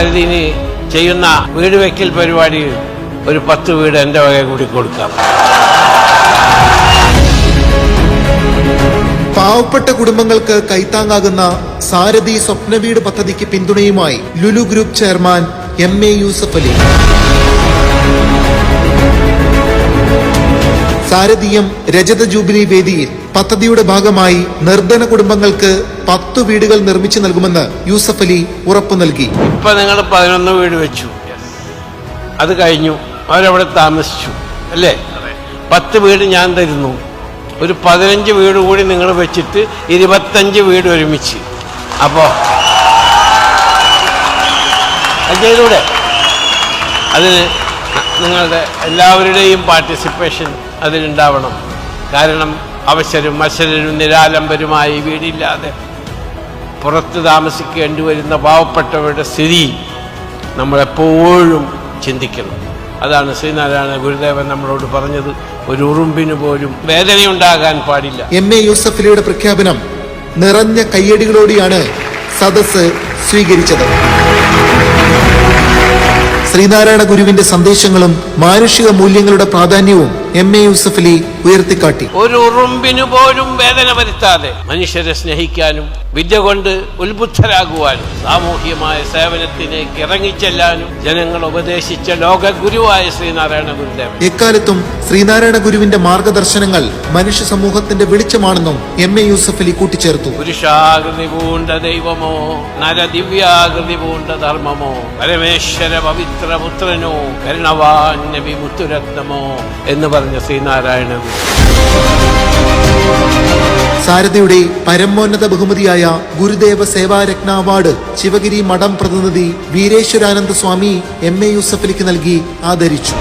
സാരഥിന് ചെയ്യുന്ന വീട് വെക്കൽ പരിപാടിയിൽ ഒരു പത്ത് വീട് എന്റെ വക കൂടി കൊടുക്കാം. പാവപ്പെട്ട കുടുംബങ്ങൾക്ക് കൈത്താങ്ങാകുന്ന സാരഥി സ്വപ്നവീട് പദ്ധതിക്ക് പിന്തുണയുമായി Lulu group chairman M A Yusuff Ali. സാരഥിയം രജത ജൂബിലി വേദിയിൽ പദ്ധതിയുടെ ഭാഗമായി നിർധന കുടുംബങ്ങൾക്ക് പത്തു വീടുകൾ നിർമ്മിച്ചു നൽകുമെന്ന് യൂസഫ് അലി ഉറപ്പു നൽകി. ഇപ്പൊ നിങ്ങൾ പതിനൊന്ന് വീട് വെച്ചു. അത് കഴിഞ്ഞു. അവരവിടെ താമസിച്ചു. അല്ലേ? പത്ത് വീട് ഞാൻ തരുന്നു. ഒരു പതിനഞ്ച് വീട് കൂടി നിങ്ങൾ വെച്ചിട്ട് ഇരുപത്തഞ്ച് വീട് ഒരുമിച്ച്. അപ്പോ അത് ചെയ്തൂടെ? അതിന് നിങ്ങളുടെ എല്ലാവരുടെയും പാർട്ടിസിപ്പേഷൻ അതിലുണ്ടാവണം. കാരണം അവശരും അശ്വരും നിരാലംബരുമായി വീടില്ലാതെ പുറത്ത് താമസിക്കേണ്ടി വരുന്ന പാവപ്പെട്ടവരുടെ സ്ഥിതി നമ്മളെപ്പോഴും ചിന്തിക്കണം. അതാണ് ശ്രീനാരായണ ഗുരുദേവൻ നമ്മളോട് പറഞ്ഞത്. ഒരു ഉറുമ്പിന് പോലും വേദനയുണ്ടാകാൻ പാടില്ല. എം എ യൂസഫലിയുടെ പ്രഖ്യാപനം നിറഞ്ഞ കയ്യടികളോടെയാണ് സദസ് സ്വീകരിച്ചത്. ശ്രീനാരായണ ഗുരുവിന്റെ സന്ദേശങ്ങളും മാനുഷിക മൂല്യങ്ങളുടെ പ്രാധാന്യവും എം എ യൂസഫ് അലി ഉയർത്തിക്കാട്ടി. ഒരു ഉറുമ്പിനു പോലും വേദന വരുത്താതെ മനുഷ്യരെ സ്നേഹിക്കാനും വിദ്യ കൊണ്ട് ഉത്ബുദ്ധരാകുവാനും സാമൂഹ്യമായ സേവനത്തിലേക്ക് ഇറങ്ങിച്ചെല്ലാനും ജനങ്ങൾ ഉപദേശിച്ച ലോക ഗുരുവായ ശ്രീനാരായണ ഗുരുദേവൻ. എക്കാലത്തും ശ്രീനാരായണ ഗുരുവിന്റെ മാർഗദർശനങ്ങൾ മനുഷ്യ സമൂഹത്തിന്റെ വെളിച്ചമാണെന്നും എം എ യൂസഫ് അലി കൂട്ടിച്ചേർത്തു. പുരുഷാകൃതി പൂണ്ട ദൈവമോ നരദിവ്യാകൃതി പൂണ്ട ധർമ്മമോ പരമേശ്വര പവിത്രപുത്രനോ കരുണവാൻ നബി മുത്തുരത്നമോ എന്ന് പറഞ്ഞ ശ്രീനാരായണ ഗുരു സാരഥിയുടെ പരമോന്നത ബഹുമതിയായ ഗുരുദേവ സേവാരത്ന അവാർഡ് ശിവഗിരി മഠം പ്രതിനിധി വീരേശ്വരാനന്ദ സ്വാമി എം എ യൂസഫലിക്ക് നൽകി ആദരിച്ചു.